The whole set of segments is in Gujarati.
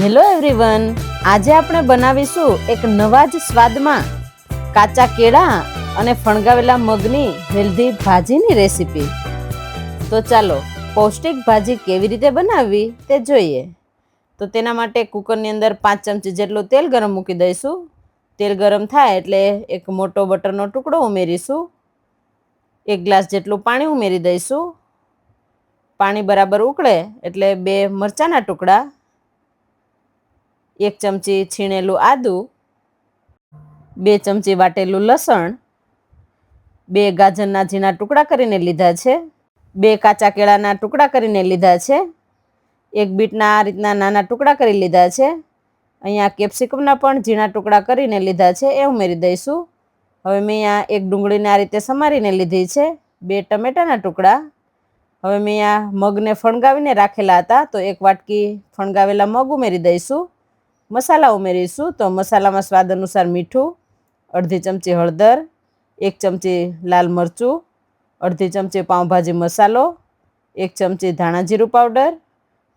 હેલો એવરીવન આજે આપણે બનાવીશું એક નવા જ સ્વાદમાં કાચા કેળા અને ફણગાવેલા મગની હેલ્ધી ભાજીની રેસીપી. તો ચાલો, પૌષ્ટિક ભાજી કેવી રીતે બનાવવી તે જોઈએ. તો તેના માટે કુકરની અંદર પાંચ ચમચી જેટલું તેલ ગરમ મૂકી દઈશું. તેલ ગરમ થાય એટલે એક મોટો બટરનો ટુકડો ઉમેરીશું. એક ગ્લાસ જેટલું પાણી ઉમેરી દઈશું. પાણી બરાબર ઉકળે એટલે બે મરચાંના ટુકડા એક ચમચી છીણેલું આદું, બે ચમચી વાટેલું લસણ, બે ગાજરના ઝીણા ટુકડા કરીને લીધા છે, બે કાચા કેળાના ટુકડા કરીને લીધા છે, એક બીટના આ રીતના નાના ટુકડા કરી લીધા છે, અહીંયા કેપ્સિકમના પણ ઝીણા ટુકડા કરીને લીધા છે, એ ઉમેરી દઈશું. હવે મેં અહીંયા એક ડુંગળીને આ રીતે સમારીને લીધી છે, બે ટમેટાના ટુકડા. હવે મેં અહીંયા મગને ફણગાવીને રાખેલા હતા, તો એક વાટકી ફણગાવેલા મગ ઉમેરી દઈશું. મસાલા ઉમેરીશું. તો મસાલામાં સ્વાદ અનુસાર મીઠું, અડધી ચમચી હળદર, એક ચમચી લાલ મરચું, અડધી ચમચી પાઉંભાજી મસાલો, એક ચમચી ધાણા જીરું પાવડર.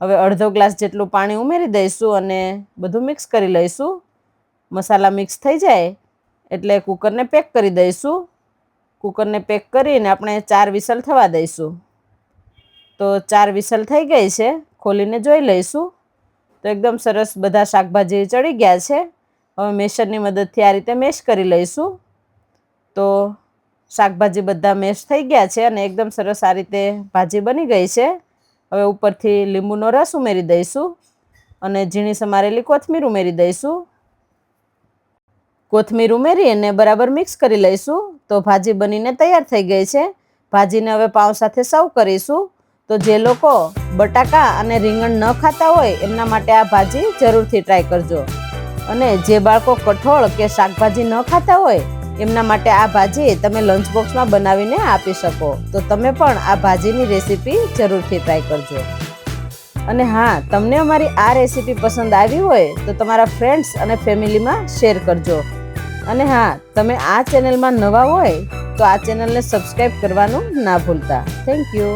હવે અડધો ગ્લાસ જેટલું પાણી ઉમેરી દઈશું અને બધું મિક્સ કરી લઈશું. મસાલા મિક્સ થઈ જાય એટલે કુકરને પેક કરી દઈશું. કુકરને પેક કરીને આપણે ચાર વિસલ થવા દઈશું. તો ચાર વિસલ થઈ ગઈ છે. ખોલીને જોઈ લઈશું. તો એકદમ સરસ બધા શાકભાજી ચડી ગયા છે. હવે મેશરની મદદથી આ રીતે મેશ કરી લઈશું. તો શાકભાજી બધા મેશ થઈ ગયા છે અને એકદમ સરસ આ રીતે ભાજી બની ગઈ છે. હવે ઉપરથી લીંબુનો રસ ઉમેરી દઈશું અને ઝીણી સમારેલી કોથમીર ઉમેરી દઈશું. કોથમીર ઉમેરી અને બરાબર મિક્સ કરી લઈશું. તો ભાજી બનીને તૈયાર થઈ ગઈ છે. ભાજીને હવે પાઉં સાથે સર્વ કરીશું. તો જે લોકો બટાકા અને રીંગણ ન ખાતા હોય, એમના માટે આ ભાજી જરૂરથી ટ્રાય કરજો. અને જે બાળકો કઠોળ કે શાકભાજી ન ખાતા હોય, એમના માટે આ ભાજી તમે લંચ બોક્સમાં બનાવીને આપી શકો. તો તમે પણ આ ભાજીની રેસીપી જરૂરથી ટ્રાય કરજો. અને હા, તમને અમારી આ રેસીપી પસંદ આવી હોય, તો તમારા ફ્રેન્ડ્સ અને ફેમિલીમાં શેર કરજો. અને હા, તમે આ ચેનલમાં નવા હોય, તો આ ચેનલને સબસ્ક્રાઈબ કરવાનું ના ભૂલતા. Thank you